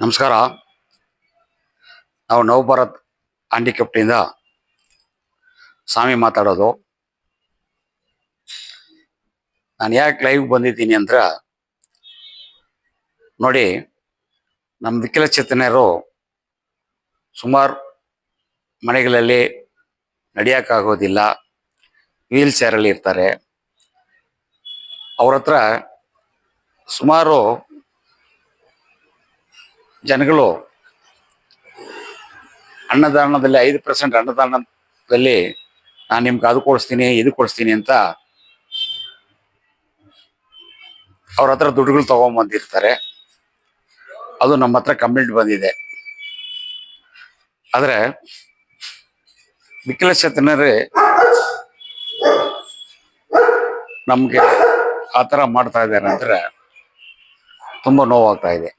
ನಮಸ್ಕಾರ. ನಾವು ನವಭಾರತ್ ಹ್ಯಾಂಡಿಕ್ಯಾಪ್ಟಿಂದ ಸ್ವಾಮಿ ಮಾತಾಡೋದು. ನಾನು ಯಾಕೆ ಲೈವ್ ಬಂದಿದ್ದೀನಿ ಅಂದ್ರೆ, ನೋಡಿ ನಮ್ಮ ವಿಕಲಚೇತನರು ಸುಮಾರು ಮನೆಗಳಲ್ಲಿ ನಡೆಯೋಕ್ಕಾಗೋದಿಲ್ಲ. ವೀಲ್ ಚೇರಲ್ಲಿ ಇರ್ತಾರೆ. ಅವ್ರ ಸುಮಾರು ಜನಗಳು ಅನ್ನದಾನದಲ್ಲಿ ಐದು ಪರ್ಸೆಂಟ್ ಅನ್ನದಾನದಲ್ಲಿ ನಾನು ನಿಮ್ಗೆ ಅದು ಕೊಡಿಸ್ತೀನಿ, ಇದು ಕೊಡಿಸ್ತೀನಿ ಅಂತ ಅವ್ರ ಹತ್ರ ದುಡ್ಡುಗಳು ತಗೊಂಬಂದಿರ್ತಾರೆ. ಅದು ನಮ್ಮ ಹತ್ರ ಕಂಪ್ಲೇಂಟ್ ಬಂದಿದೆ. ಆದರೆ ವಿಕಲಚೇತನರೇ ನಮಗೆ ಆ ಥರ ಮಾಡ್ತಾ ಇದ್ದಾರೆ ಅಂದರೆ ತುಂಬ ನೋವಾಗ್ತಾ ಇದೆ.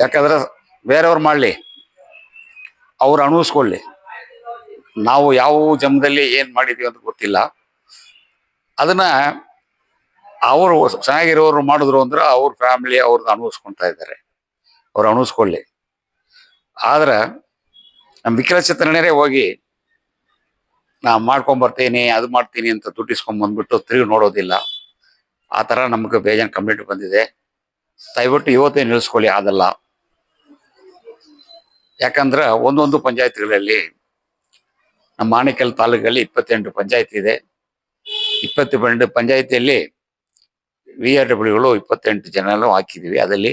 ಯಾಕಂದ್ರೆ ಬೇರೆಯವ್ರು ಮಾಡಲಿ, ಅವ್ರು ಅಣುಸ್ಕೊಳ್ಳಿ. ನಾವು ಯಾವ ಜನ್ಮದಲ್ಲಿ ಏನು ಮಾಡಿದ್ವಿ ಅಂತ ಗೊತ್ತಿಲ್ಲ. ಅದನ್ನ ಅವರು ಚೆನ್ನಾಗಿರೋರು ಮಾಡಿದ್ರು ಅಂದ್ರೆ ಅವ್ರ ಫ್ಯಾಮಿಲಿ ಅವ್ರದ್ದು ಅನುಭವಿಸ್ಕೊಂತಾ ಇದ್ದಾರೆ ಅವ್ರು ಅಣುಸ್ಕೊಳ್ಳಿ. ಆದ್ರೆ ನಮ್ಮ ವಿಕಲಚೇತನರೇ ಹೋಗಿ, ನಾ ಮಾಡ್ಕೊಂಬರ್ತೀನಿ ಅದು ಮಾಡ್ತೀನಿ ಅಂತ ದುಡ್ಡಿಸ್ಕೊಂಡ್ ಬಂದ್ಬಿಟ್ಟು ತಿರುಗಿ ನೋಡೋದಿಲ್ಲ. ಆ ಥರ ನಮ್ಗೆ ಬೇಜಾನ್ ಕಂಪ್ಲೀಟ್ ಬಂದಿದೆ. ದಯವಿಟ್ಟು ಇವತ್ತೇ ನಿಲ್ಲಿಸ್ಕೊಳ್ಳಿ ಅದಲ್ಲ. ಯಾಕಂದ್ರೆ ಒಂದೊಂದು ಪಂಚಾಯತ್ಗಳಲ್ಲಿ ನಮ್ಮ ಮಾಣಿಕಲ್ ತಾಲೂಕಲ್ಲಿ ಇಪ್ಪತ್ತೆಂಟು ಪಂಚಾಯತ್ ಇದೆ. ಇಪ್ಪತ್ತು ಇಪ್ಪತ್ತೆಂಟು ಪಂಚಾಯತಿಯಲ್ಲಿ ವಿ ಆರ್ ಡಬ್ಲ್ಯೂಗಳು ಇಪ್ಪತ್ತೆಂಟು ಜನರು ಹಾಕಿದೀವಿ. ಅದರಲ್ಲಿ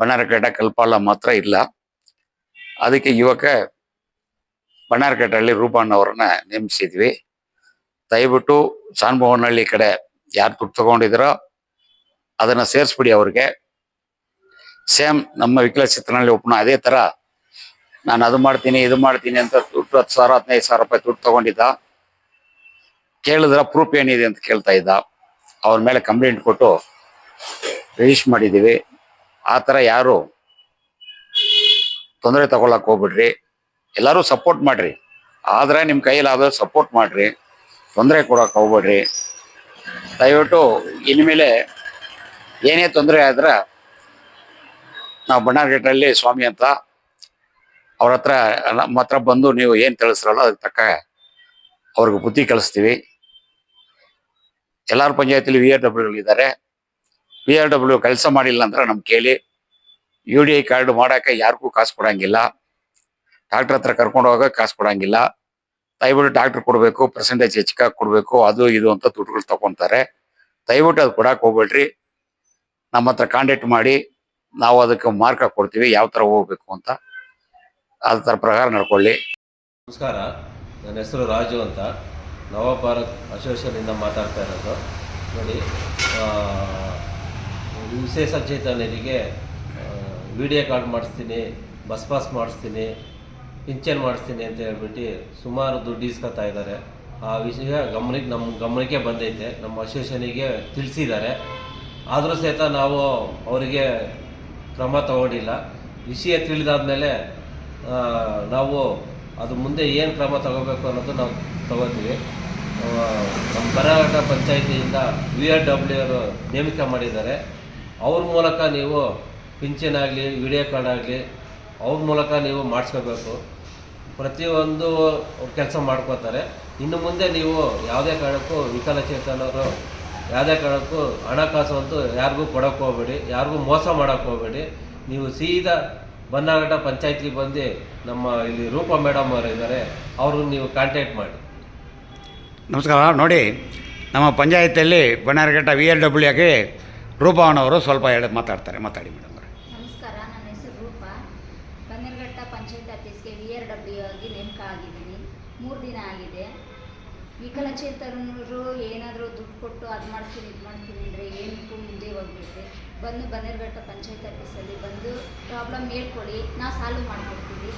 ಬಣ್ಣಾರಕೇಟ ಕಲ್ಪಾಲ ಮಾತ್ರ ಇಲ್ಲ. ಅದಕ್ಕೆ ಯುವಕ ಬಣ್ಣಾರಕೇಟಲ್ಲಿ ರೂಪಣ್ಣವ್ರನ್ನ ನೇಮಿಸಿದ್ವಿ. ದಯವಿಟ್ಟು ಸಾನ್ಭವನಹಳ್ಳಿ ಕಡೆ ಯಾರು ದುಡ್ಡು ತಗೊಂಡಿದ್ದೀರೋ ಅದನ್ನ ಸೇರಿಸ್ಬಿಡಿ ಅವ್ರಿಗೆ. ಸೇಮ್ ನಮ್ಮ ವಿಕಲಚಿತ್ರನಲ್ಲಿ ಒಪ್ಪನ ಅದೇ ತರ ನಾನು ಅದು ಮಾಡ್ತೀನಿ, ಇದು ಮಾಡ್ತೀನಿ ಅಂತ ದುಡ್ಡು ಹತ್ತು ಸಾವಿರ, ಹದಿನೈದು ಸಾವಿರ ರೂಪಾಯಿ ದುಡ್ಡು ತಗೊಂಡಿದ್ದ. ಕೇಳಿದ್ರ ಪ್ರೂಫ್ ಏನಿದೆ ಅಂತ ಕೇಳ್ತಾ ಇದ್ದ. ಅವ್ರ ಮೇಲೆ ಕಂಪ್ಲೇಂಟ್ ಕೊಟ್ಟು ರಿಜಿಸ್ಟರ್ ಮಾಡಿದ್ದೀವಿ ಆ ಥರ ಯಾರು ತೊಂದರೆ ತಗೊಳಕ್ ಹೋಗ್ಬಿಡ್ರಿ. ಎಲ್ಲರೂ ಸಪೋರ್ಟ್ ಮಾಡ್ರಿ. ಆದ್ರೆ ನಿಮ್ಮ ಕೈಯಲ್ಲಾದರೂ ಸಪೋರ್ಟ್ ಮಾಡ್ರಿ. ತೊಂದರೆ ಕೊಡೋಕೆ ಹೋಗ್ಬೇಡ್ರಿ. ದಯವಿಟ್ಟು ಇನ್ಮೇಲೆ ಏನೇ ತೊಂದರೆ ಆದ್ರೆ ನಾವು ಬಣ್ಣಾರ್ಗೇಟಲ್ಲಿ ಸ್ವಾಮಿ ಅಂತ ಅವ್ರ ಹತ್ರ ನಮ್ಮ ಹತ್ರ ಬಂದು ನೀವು ಏನು ತಿಳಿಸ್ರಲ್ಲ ಅದಕ್ಕೆ ತಕ್ಕ ಅವ್ರಿಗೆ ಬುದ್ಧಿ ಕಲಿಸ್ತೀವಿ. ಎಲ್ಲಾರು ಪಂಚಾಯತಿಲಿ ವಿ ಆರ್ ಡಬ್ಲ್ಯೂಗಳಿದ್ದಾರೆ ವಿ ಆರ್ ಡಬ್ಲ್ಯೂ ಕೆಲಸ ಮಾಡಿಲ್ಲ ಅಂದ್ರೆ ನಮ್ಗೆ ಕೇಳಿ. ಯು ಡಿ ಐ ಕಾರ್ಡ್ ಮಾಡೋಕ್ಕೆ ಯಾರಿಗೂ ಕಾಸು ಕೊಡಂಗಿಲ್ಲ. ಡಾಕ್ಟ್ರ್ ಹತ್ರ ಕರ್ಕೊಂಡು ಹೋಗೋಕೆ ಕಾಸು ಕೊಡಂಗಿಲ್ಲ. ದಯವಿಟ್ಟು ಡಾಕ್ಟರ್ ಕೊಡಬೇಕು ಪರ್ಸೆಂಟೇಜ್ ಹೆಚ್ಚಿಗೆ ಕೊಡಬೇಕು, ಅದು ಇದು ಅಂತ ದುಡ್ಡುಗಳು ತಗೊಂತಾರೆ. ದಯವಿಟ್ಟು ಅದು ಕೊಡಕ್ಕೆ ಹೋಗ್ಬೇಡ್ರಿ. ನಮ್ಮ ಹತ್ರ ಕಾಂಟ್ಯಾಕ್ಟ್ ಮಾಡಿ, ನಾವು ಅದಕ್ಕೆ ಮಾರ್ಕ್ ಕೊಡ್ತೀವಿ, ಯಾವ ಥರ ಹೋಗ್ಬೇಕು ಅಂತ. ಅದ್ರ ಪ್ರಕಾರ ನಡ್ಕೊಳ್ಳಿ. ನಮಸ್ಕಾರ ನನ್ನ ಹೆಸರು ರಾಜು ಅಂತ. ನವಭಾರತ್ ಅಸೋಸಿಯೇಷನಿಂದ ಮಾತಾಡ್ತಾ ಇರೋದು. ನೋಡಿ ಹಿಂಸೆ ಸಚೇತನರಿಗೆ ಚೇತನರಿಗೆ ವಿಡಿಯೋ ಕಾರ್ಡ್ ಮಾಡಿಸ್ತೀನಿ ಬಸ್ ಪಾಸ್ ಮಾಡಿಸ್ತೀನಿ ಪಿಂಚನ್ ಮಾಡಿಸ್ತೀನಿ ಅಂತ ಹೇಳ್ಬಿಟ್ಟು ಸುಮಾರು ದುಡ್ಡು ಇಸ್ಕೊತಾ ಇದ್ದಾರೆ. ಆ ವಿಷಯ ಗಮನಕ್ಕೆ ನಮ್ಮ ಗಮನಕ್ಕೆ ಬಂದೈತೆ. ನಮ್ಮ ಅಸೋಸಿಯೇಷನಿಗೆ ತಿಳಿಸಿದ್ದಾರೆ. ಆದರೂ ಸಹಿತ ನಾವು ಅವರಿಗೆ ಕ್ರಮ ತಗೊಂಡಿಲ್ಲ. ವಿಷಯ ತಿಳಿದಾದ್ಮೇಲೆ ಆ, ನಾವು ಅದು ಮುಂದೆ ಏನು ಕ್ರಮ ತಗೋಬೇಕು ಅನ್ನೋದು ನಾವು ತಗೋತೀವಿ. ನಮ್ಮ ಕರ್ನಾಟಕ ಪಂಚಾಯಿತಿಯಿಂದ ವಿ ಆರ್ ಡಬ್ಲ್ಯೂ ಅವರು ನೇಮಕ ಮಾಡಿದ್ದಾರೆ. ಅವ್ರ ಮೂಲಕ ನೀವು ಪಿಂಚನ್ ಆಗಲಿ, ವಿಡಿಯೋ ಕಾರ್ಡ್ ಆಗಲಿ, ಅವ್ರ ಮೂಲಕ ನೀವು ಮಾಡಿಸ್ಕೋಬೇಕು. ಪ್ರತಿಯೊಂದು ಕೆಲಸ ಮಾಡ್ಕೋತಾರೆ. ಇನ್ನು ಮುಂದೆ ನೀವು ಯಾವುದೇ ಕಾರಣಕ್ಕೂ ವಿಕಲಚೇತನವರು ಯಾವುದೇ ಕಾರಣಕ್ಕೂ ಹಣಕಾಸು ಅಂತೂ ಯಾರಿಗೂ ಕೊಡೋಕೆ ಹೋಗ್ಬೇಡಿ, ಯಾರಿಗೂ ಮೋಸ ಮಾಡೋಕ್ಕೆ ಹೋಗಬೇಡಿ. ನೀವು ಸೀದಾ ಬನ್ನಾಘಟ್ಟ ಪಂಚಾಯತ್ಗೆ ಬಂದು ನಮ್ಮ ಇಲ್ಲಿ ರೂಪಾ ಮೇಡಮ್ ಅವರು ಇದ್ದಾರೆ ಅವ್ರನ್ನ ನೀವು ಕಾಂಟ್ಯಾಕ್ಟ್ ಮಾಡಿ. ನಮಸ್ಕಾರ ನೋಡಿ ನಮ್ಮ ಪಂಚಾಯತಿಯಲ್ಲಿ ಬಣ್ಣಾರಘಟ್ಟ ವಿ ಎಲ್ ಡಬ್ಲ್ಯೂ ಆಗಿ ರೂಪವನವರು ಸ್ವಲ್ಪ ಹೇಳಿ ಮಾತಾಡ್ತಾರೆ. ಮಾತಾಡಿ ಮೇಡಮ್ ಅವರೇ. ನಮಸ್ಕಾರ ನನ್ನ ಹೆಸರು ರೂಪ. ಬನ್ನೇರ್ಘಟ್ಟ ಪಂಚಾಯತ್ ಆಫೀಸ್ಗೆ ವಿ ಆರ್ ಡಬ್ಲ್ಯೂ ಆಗಿ ನೇಮಕ ಆಗಿದ್ದೀನಿ. ಮೂರು ದಿನ ಆಗಿದೆ. ವಿಕಲಚೇತನರು ಏನಾದರೂ ದುಡ್ಡು ಕೊಟ್ಟು ಅದು ಮಾಡ್ತೀನಿ, ಇದು ಮಾಡ್ತೀನಿ ಅಂದರೆ ಏನಕ್ಕೂ ಮುಂದೆ ಹೋಗ್ಬಿಟ್ರೆ ಬಂದು ಬನ್ನೇರುಘಟ್ಟ ಪಂಚಾಯತ್ ಆಫೀಸಲ್ಲಿ ಬಂದು ಪ್ರಾಬ್ಲಮ್ ಹೇಳ್ಕೊಳ್ಳಿ ನಾವು ಸಾಲ್ವ್ ಮಾಡಿಕೊಡ್ತೀವಿ.